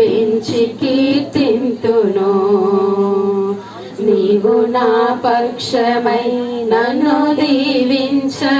పెంచి కీర్తింతును. నీవు నా పక్షమై నన్ను దీవించ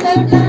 Thank you.